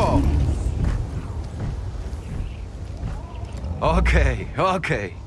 Śmiało! Okej, okej.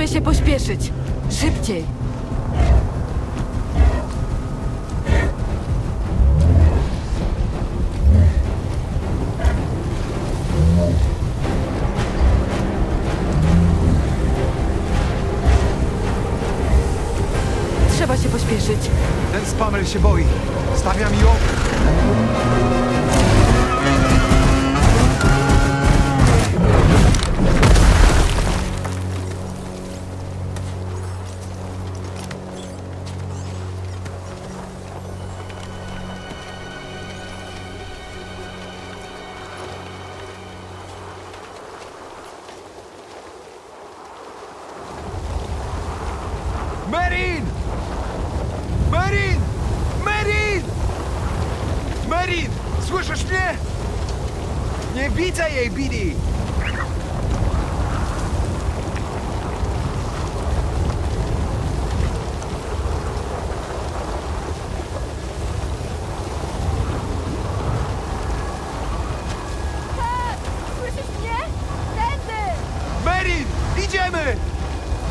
Musimy się pośpieszyć. Szybciej. Trzeba się pośpieszyć. Ten spamel się boi. Stawia mi opór.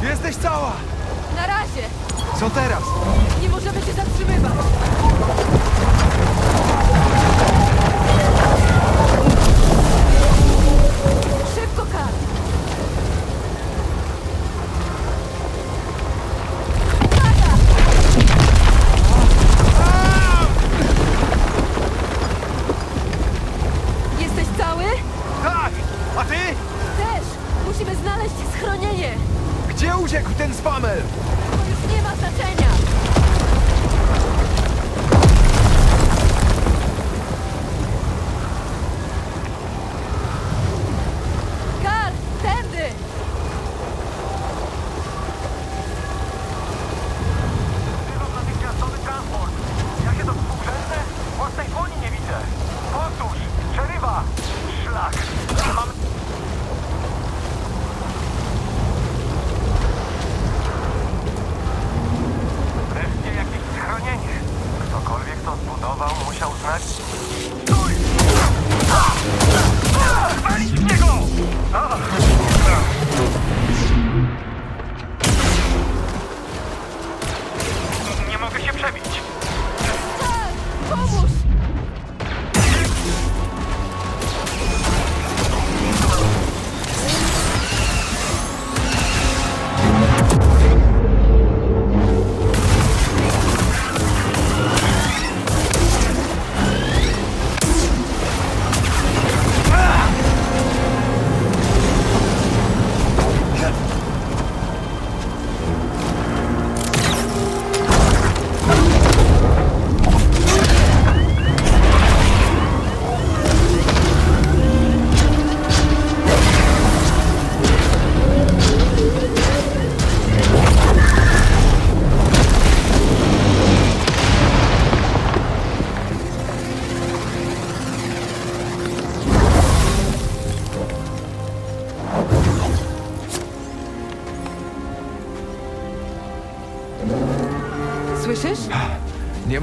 Jesteś cała! Na razie! Co teraz? Nie możemy się zatrzymywać!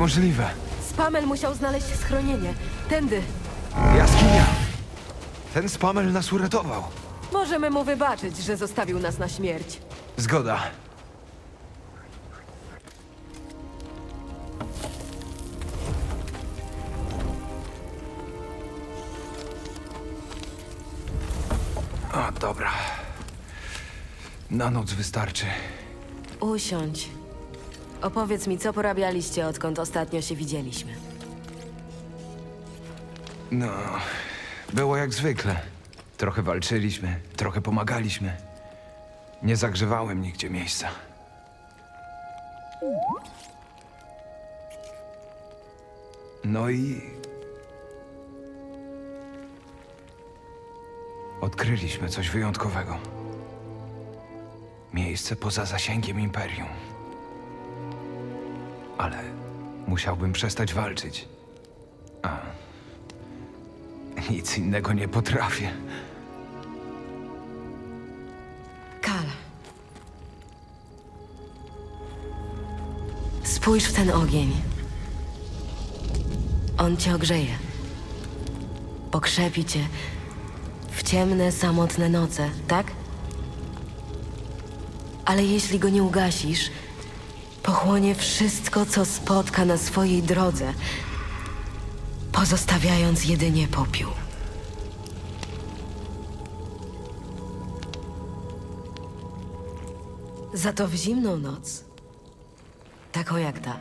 Niemożliwe. Spamel musiał znaleźć schronienie. Tędy. Jaskinia! Ten spamel nas uratował. Możemy mu wybaczyć, że zostawił nas na śmierć. Zgoda. O, dobra. Na noc wystarczy. Usiądź. Opowiedz mi, co porabialiście, odkąd ostatnio się widzieliśmy. No, było jak zwykle. Trochę walczyliśmy, trochę pomagaliśmy. Nie zagrzewałem nigdzie miejsca. No i Odkryliśmy coś wyjątkowego. Miejsce poza zasięgiem Imperium. Ale musiałbym przestać walczyć. A. Nic innego nie potrafię. Kal. Spójrz w ten ogień. On cię ogrzeje. Pokrzepi cię w ciemne, samotne noce, tak? Ale jeśli go nie ugasisz, pochłonie wszystko, co spotka na swojej drodze, pozostawiając jedynie popiół. Za to w zimną noc, taką jak ta,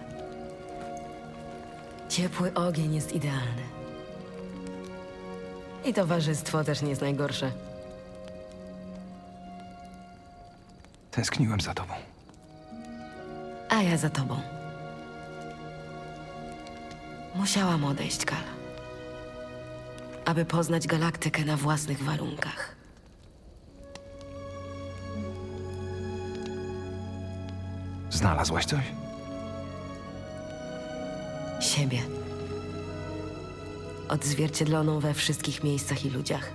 ciepły ogień jest idealny. I towarzystwo też nie jest najgorsze. Tęskniłem za tobą. A ja za tobą. Musiałam odejść, Kal. Aby poznać galaktykę na własnych warunkach. Znalazłaś coś? Siebie. Odzwierciedloną we wszystkich miejscach i ludziach.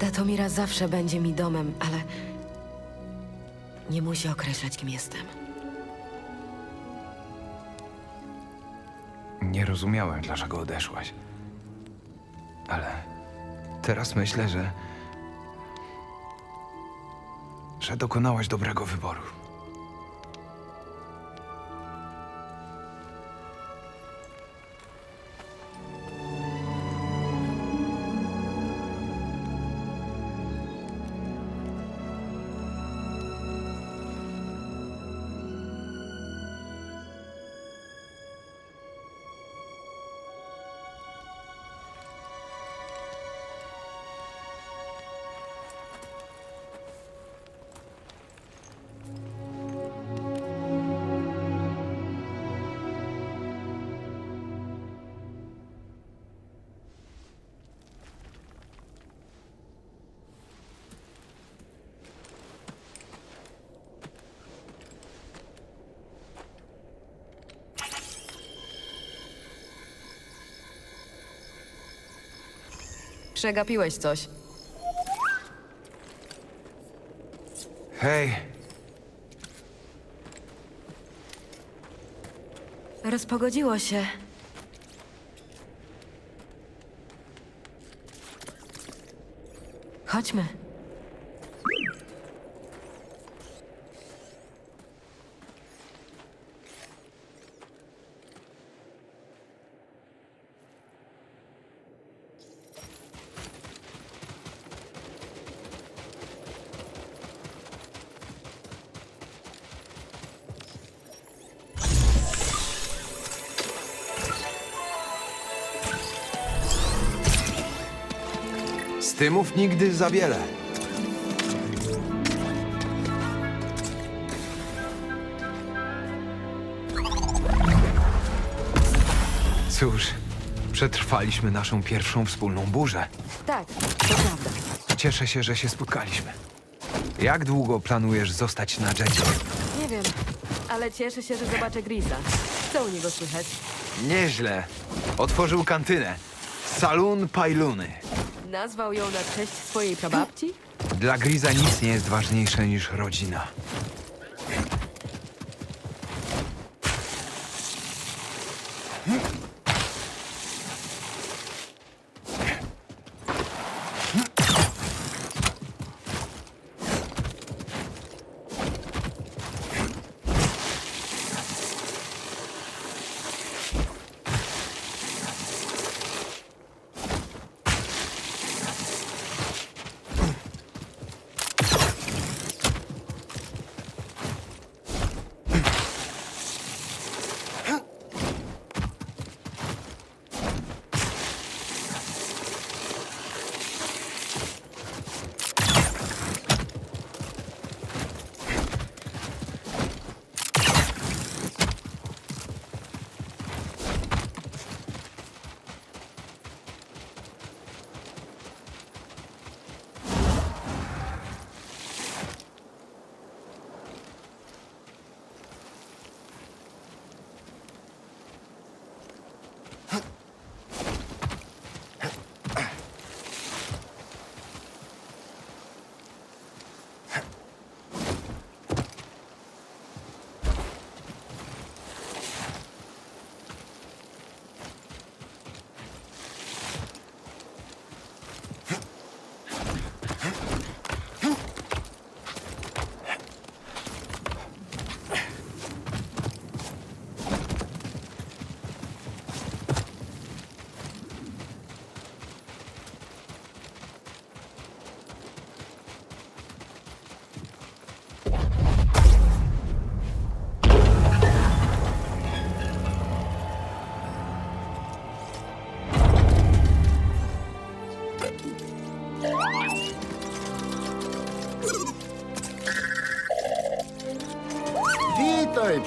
Datomira zawsze będzie mi domem, ale nie musi określać, kim jestem. Nie rozumiałem, dlaczego odeszłaś. Ale teraz myślę, że. że dokonałaś dobrego wyboru. Przegapiłeś coś. Hej, Rozpogodziło się. Chodźmy. Z tymów nigdy za wiele. Cóż, przetrwaliśmy naszą pierwszą wspólną burzę. Tak, to prawda. Cieszę się, że się spotkaliśmy. Jak długo planujesz zostać na Jedzie? Nie wiem, ale cieszę się, że zobaczę Grisa. Co u niego słychać? Nieźle. Otworzył kantynę. Saloon Pajluny. Nazwał ją na cześć swojej prababci? Dla Griza nic nie jest ważniejsze niż rodzina.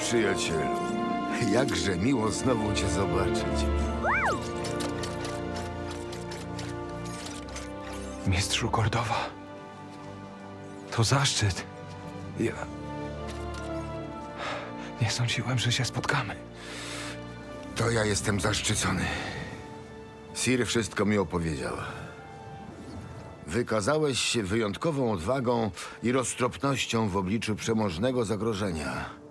Przyjacielu. Jakże miło znowu cię zobaczyć. Mistrzu Kordowa. To zaszczyt. Ja... Nie sądziłem, że się spotkamy. To ja jestem zaszczycony. Sir wszystko mi opowiedział. Wykazałeś się wyjątkową odwagą i roztropnością w obliczu przemożnego zagrożenia.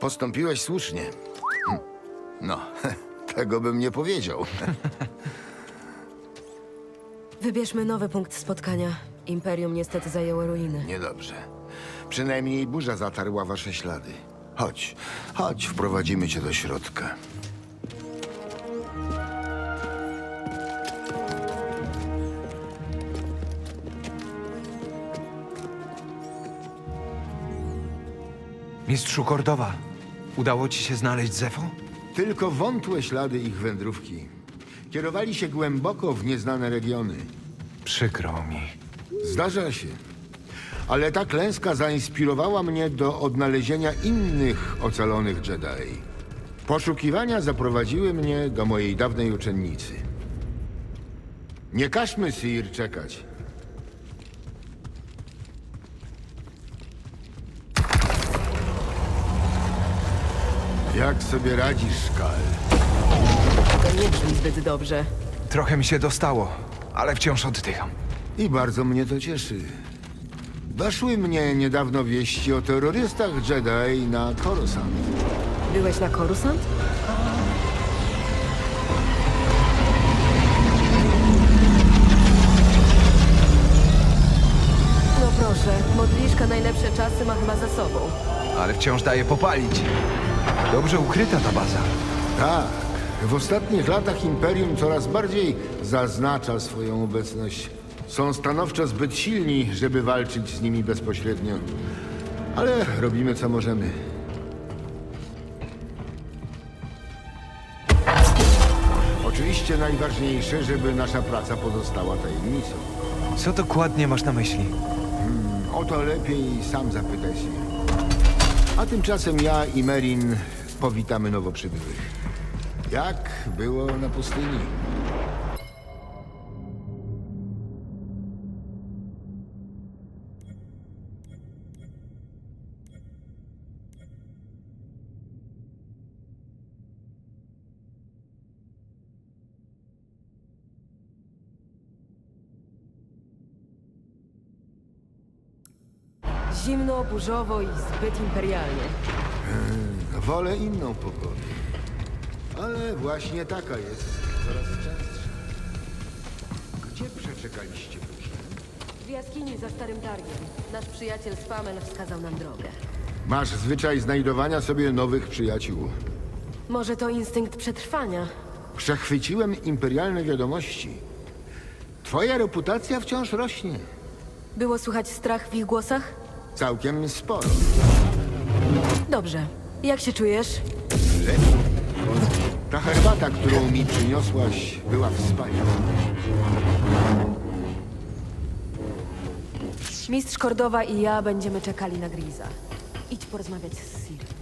Postąpiłeś słusznie. No, tego bym nie powiedział. Wybierzmy nowy punkt spotkania. Imperium niestety zajęło ruiny. Niedobrze. Przynajmniej burza zatarła wasze ślady. Chodź, chodź, wprowadzimy cię do środka. Mistrzu Kordowa, udało ci się znaleźć Zefo? Tylko wątłe ślady ich wędrówki. Kierowali się głęboko w nieznane regiony. Przykro mi. Zdarza się. Ale ta klęska zainspirowała mnie do odnalezienia innych ocalonych Jedi. Poszukiwania zaprowadziły mnie do mojej dawnej uczennicy. Nie każmy Sir czekać. Jak sobie radzisz, Kal? To nie brzmi zbyt dobrze. Trochę mi się dostało, ale wciąż oddycham. I bardzo mnie to cieszy. Doszły mnie niedawno wieści o terrorystach Jedi na Coruscant. Byłeś na Korusant? No proszę, modliszka najlepsze czasy ma chyba za sobą. Ale wciąż daje popalić. Dobrze ukryta ta baza. Tak, w ostatnich latach Imperium coraz bardziej zaznacza swoją obecność. Są stanowczo zbyt silni, żeby walczyć z nimi bezpośrednio. Ale robimy co możemy. Oczywiście najważniejsze, żeby nasza praca pozostała tajemnicą. Co dokładnie masz na myśli? O to lepiej sam zapytaj się. A tymczasem ja i Merin powitamy nowo przybyłych. Jak było na pustyni? Burzowo i zbyt imperialnie. Wolę inną pogodę. Ale właśnie taka jest coraz częstsza. Gdzie przeczekaliście burzę? W jaskini za Starym Targiem. Nasz przyjaciel Spamen wskazał nam drogę. Masz zwyczaj znajdowania sobie nowych przyjaciół. Może to instynkt przetrwania? Przechwyciłem imperialne wiadomości. Twoja reputacja wciąż rośnie. Było słychać strach w ich głosach? Całkiem sporo. Dobrze. Jak się czujesz? Lepiej. Ta herbata, którą mi przyniosłaś, była wspaniała. Mistrz Kordowa i ja będziemy czekali na Griza. Idź porozmawiać z Sir.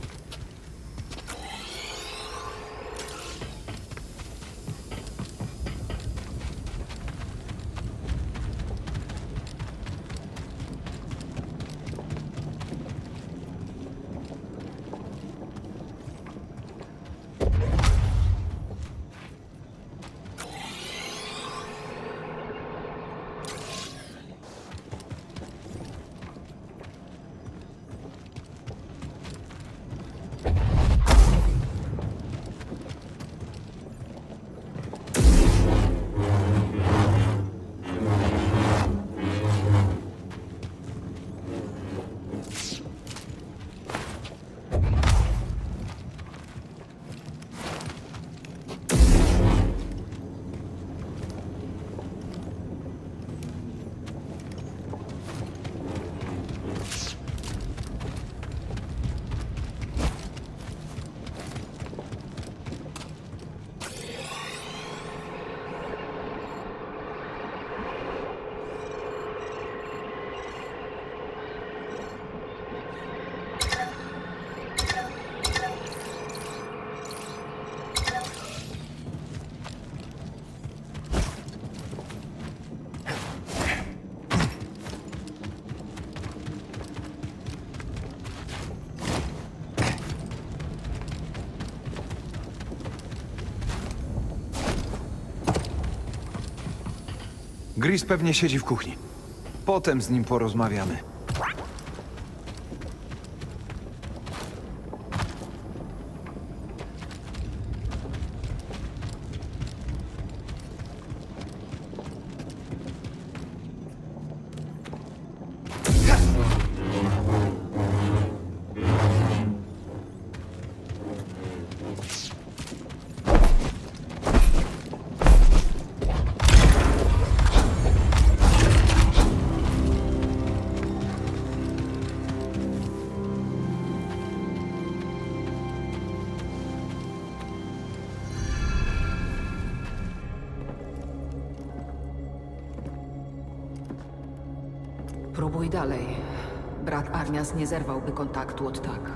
Gris pewnie siedzi w kuchni. Potem z nim porozmawiamy. Próbuj dalej. Brat Armias nie zerwałby kontaktu od tak.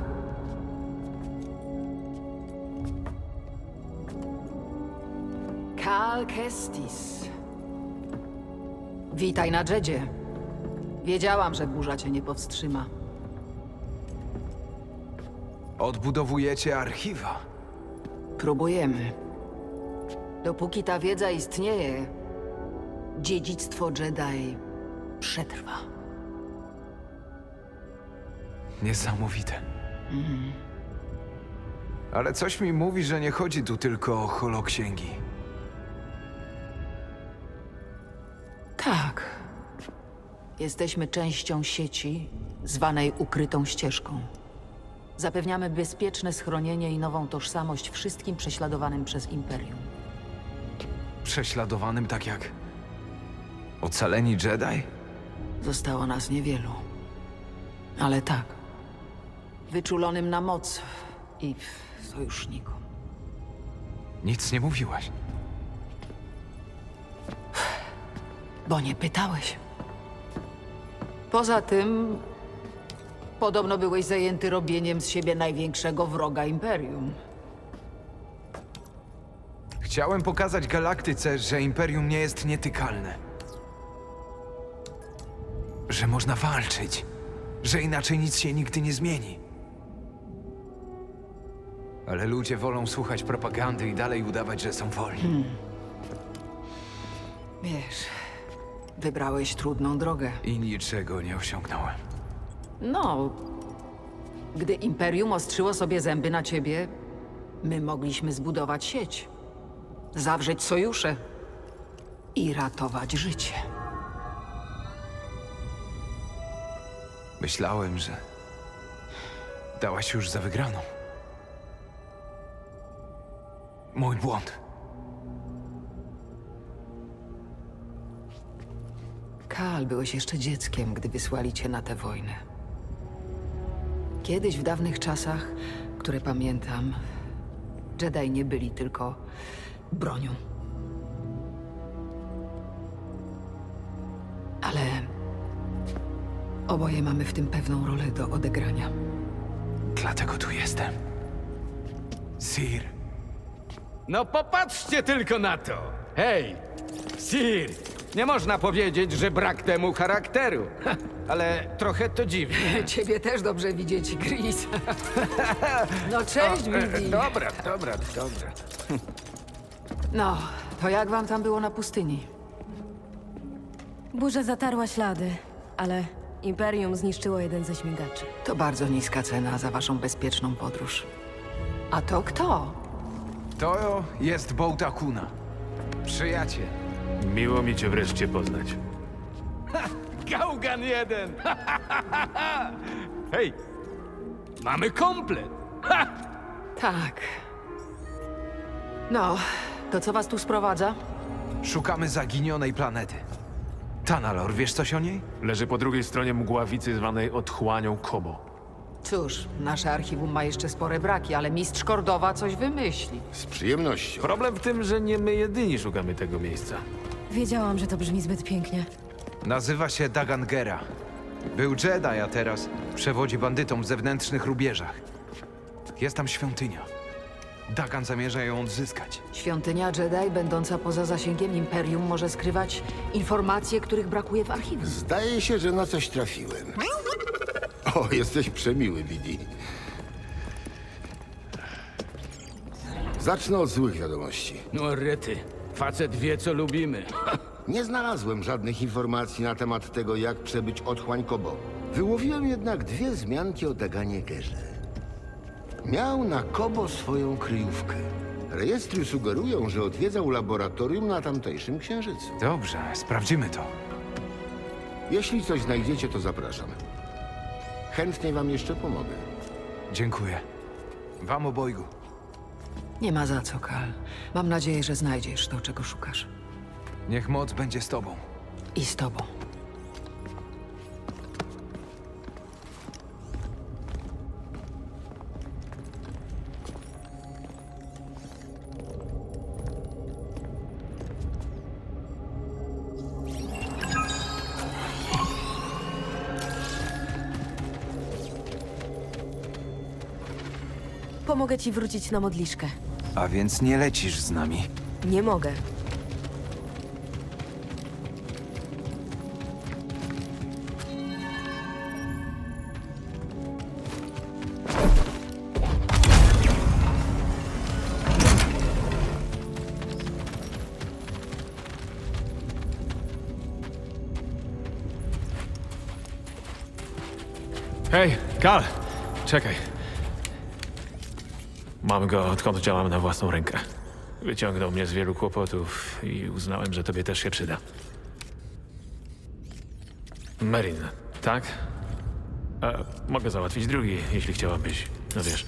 Kal Kestis. Witaj na Jedzie. Wiedziałam, że burza cię nie powstrzyma. Odbudowujecie archiwa. Próbujemy. Dopóki ta wiedza istnieje, dziedzictwo Jedi przetrwa. Niesamowite. Ale coś mi mówi, że nie chodzi tu tylko o holoksięgi. Tak. Jesteśmy częścią sieci zwanej ukrytą ścieżką. Zapewniamy bezpieczne schronienie i nową tożsamość wszystkim prześladowanym przez Imperium. Prześladowanym tak jak... Ocaleni Jedi? Zostało nas niewielu. Ale tak. Wyczulonym na moc i sojusznikom. Nic nie mówiłaś. Bo nie pytałeś. Poza tym, podobno byłeś zajęty robieniem z siebie największego wroga Imperium. Chciałem pokazać galaktyce, że Imperium nie jest nietykalne. Że można walczyć. Że inaczej nic się nigdy nie zmieni. Ale ludzie wolą słuchać propagandy i dalej udawać, że są wolni. Wiesz, wybrałeś trudną drogę. I niczego nie osiągnąłem. No, gdy Imperium ostrzyło sobie zęby na ciebie, my mogliśmy zbudować sieć, zawrzeć sojusze i ratować życie. Myślałem, że dałaś już za wygraną. Mój błąd. Kal, byłeś jeszcze dzieckiem, gdy wysłali cię na tę wojnę. Kiedyś w dawnych czasach, które pamiętam, Jedi nie byli tylko bronią. Ale oboje mamy w tym pewną rolę do odegrania. Dlatego tu jestem. Sir, No popatrzcie tylko na to! Hej, Sir, nie można powiedzieć, że brak temu charakteru. Ha, ale trochę to dziwne. Ciebie też dobrze widzieć, Gris. No cześć, E, Bibi. dobra, dobra, dobra. No, to jak wam tam było na pustyni? Burza zatarła ślady, ale Imperium zniszczyło jeden ze śmigaczy. To bardzo niska cena za waszą bezpieczną podróż. A to kto? To jest Bołta Kuna. Przyjaciel. Miło mi cię wreszcie poznać. Gałgan jeden! Hej, mamy komplet! Tak. No, to co was tu sprowadza? Szukamy zaginionej planety. Tanalor, wiesz coś o niej? Leży po drugiej stronie mgławicy zwanej otchłanią Kobo. Cóż, nasze archiwum ma jeszcze spore braki, ale mistrz Kordowa coś wymyśli. Z przyjemnością. Problem w tym, że nie my jedyni szukamy tego miejsca. Wiedziałam, że to brzmi zbyt pięknie. Nazywa się Dagan Gera. Był Jedi, a teraz przewodzi bandytom w zewnętrznych rubieżach. Jest tam świątynia. Dagan zamierza ją odzyskać. Świątynia Jedi, będąca poza zasięgiem Imperium, może skrywać informacje, których brakuje w archiwum. Zdaje się, że na coś trafiłem. O, jesteś przemiły, Bidi. Zacznę od złych wiadomości. No rety, facet wie co lubimy. Nie znalazłem żadnych informacji na temat tego, jak przebyć otchłań Kobo. Wyłowiłem jednak dwie wzmianki o Daganie Gerze. Miał na Kobo swoją kryjówkę. Rejestry sugerują, że odwiedzał laboratorium na tamtejszym księżycu. Dobrze, sprawdzimy to. Jeśli coś znajdziecie, to zapraszam. Chętnie wam jeszcze pomogę. Dziękuję. Wam obojgu. Nie ma za co, Kal. Mam nadzieję, że znajdziesz to, czego szukasz. Niech moc będzie z tobą. I z tobą. Pomogę ci wrócić na modliszkę. A więc nie lecisz z nami. Nie mogę. Hej, Kal! Czekaj. Mam go, odkąd działam na własną rękę. Wyciągnął mnie z wielu kłopotów i uznałem, że tobie też się przyda. Merin, tak? E, mogę załatwić drugi, jeśli chciałabyś. No wiesz.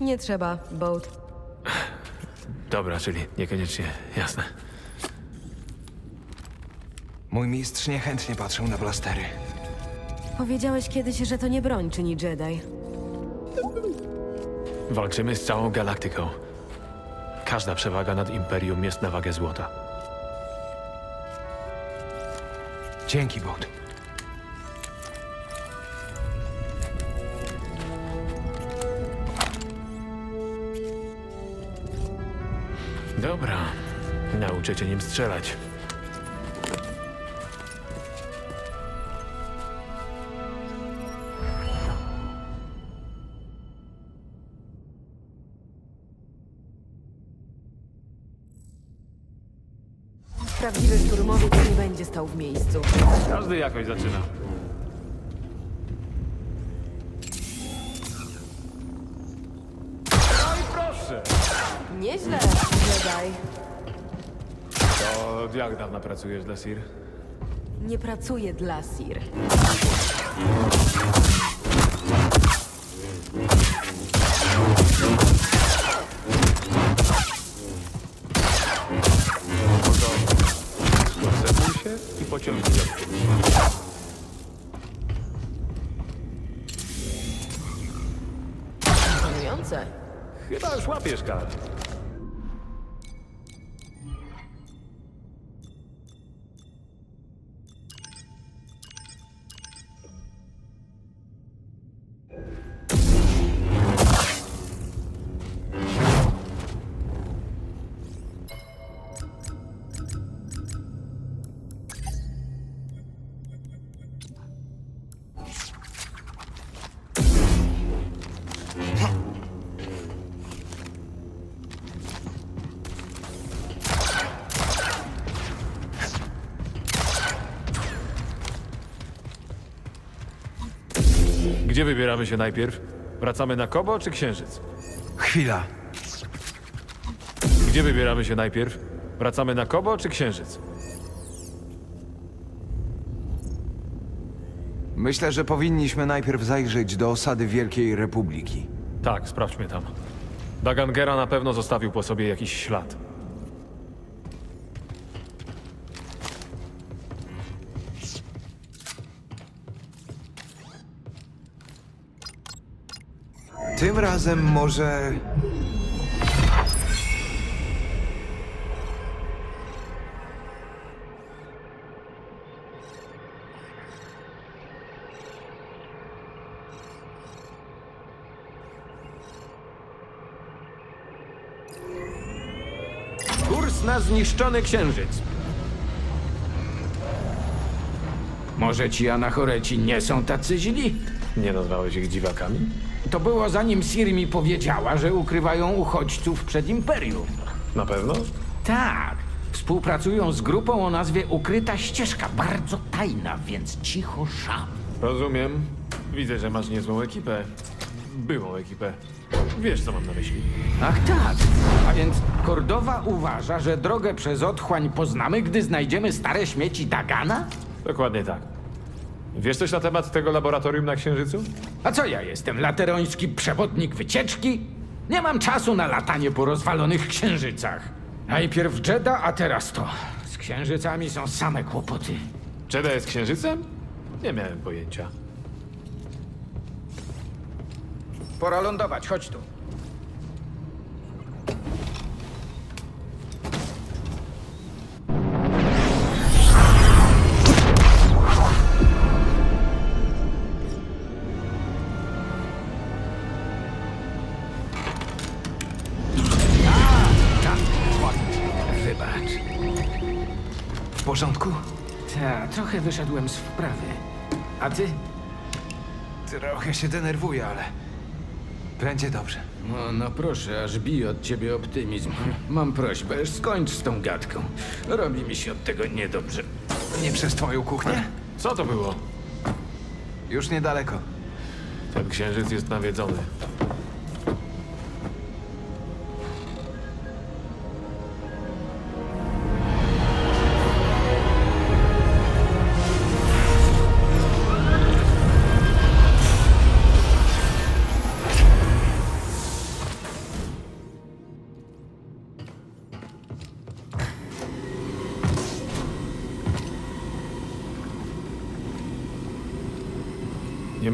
Nie trzeba, Boat. Dobra, czyli niekoniecznie, jasne. Mój mistrz niechętnie patrzył na blastery. Powiedziałeś kiedyś, że to nie broń czyni Jedi. Walczymy z całą galaktyką. Każda przewaga nad Imperium jest na wagę złota. Dzięki, Bot. Dobra, nauczę cię nim strzelać. Jakoś zaczyna. No i proszę! Nieźle, Jedi. To od jak dawno pracujesz dla Sir? Nie pracuję dla Sir. Zepnij się i pociągnij już łapiesz kar. Gdzie wybieramy się najpierw? Wracamy na Kobo czy Księżyc? Chwila. Gdzie wybieramy się najpierw? Wracamy na Kobo czy Księżyc? Myślę, że powinniśmy najpierw zajrzeć do osady Wielkiej Republiki. Tak, sprawdźmy tam. Dagangera na pewno zostawił po sobie jakiś ślad. Razem może. Kurs na zniszczony księżyc. Może ci anachoreci nie są tacy źli? Nie nazwałeś ich dziwakami? To było zanim Siri mi powiedziała, że ukrywają uchodźców przed Imperium. Na pewno? Tak. Współpracują z grupą o nazwie Ukryta Ścieżka. Bardzo tajna, więc cicho szam. Rozumiem. Widzę, że masz niezłą ekipę. Byłą ekipę. Wiesz, co mam na myśli. Ach tak. A więc Kordowa uważa, że drogę przez otchłań poznamy, gdy znajdziemy stare śmieci Dagana? Dokładnie tak. Wiesz coś na temat tego laboratorium na Księżycu? A co ja jestem, lateroński przewodnik wycieczki? Nie mam czasu na latanie po rozwalonych księżycach. Najpierw Jedda, a teraz to. Z księżycami są same kłopoty. Czeda jest Księżycem? Nie miałem pojęcia. Pora lądować, chodź tu. Wyszedłem z wprawy. A ty? Trochę się denerwuję, ale będzie dobrze. No, no proszę, aż bije od ciebie optymizm. Mam prośbę, skończ z tą gadką. Robi mi się od tego niedobrze. Nie przez twoją kuchnię? Co to było? Już niedaleko. Ten księżyc jest nawiedzony.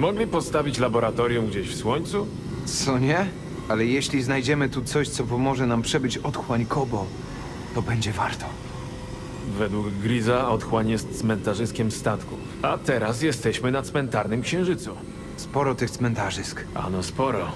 Mogli postawić laboratorium gdzieś w słońcu? Co nie? Ale jeśli znajdziemy tu coś, co pomoże nam przebyć otchłań Kobo, to będzie warto. Według Griza otchłań jest cmentarzyskiem statków. A teraz jesteśmy na cmentarnym księżycu. Sporo tych cmentarzysk. Ano sporo.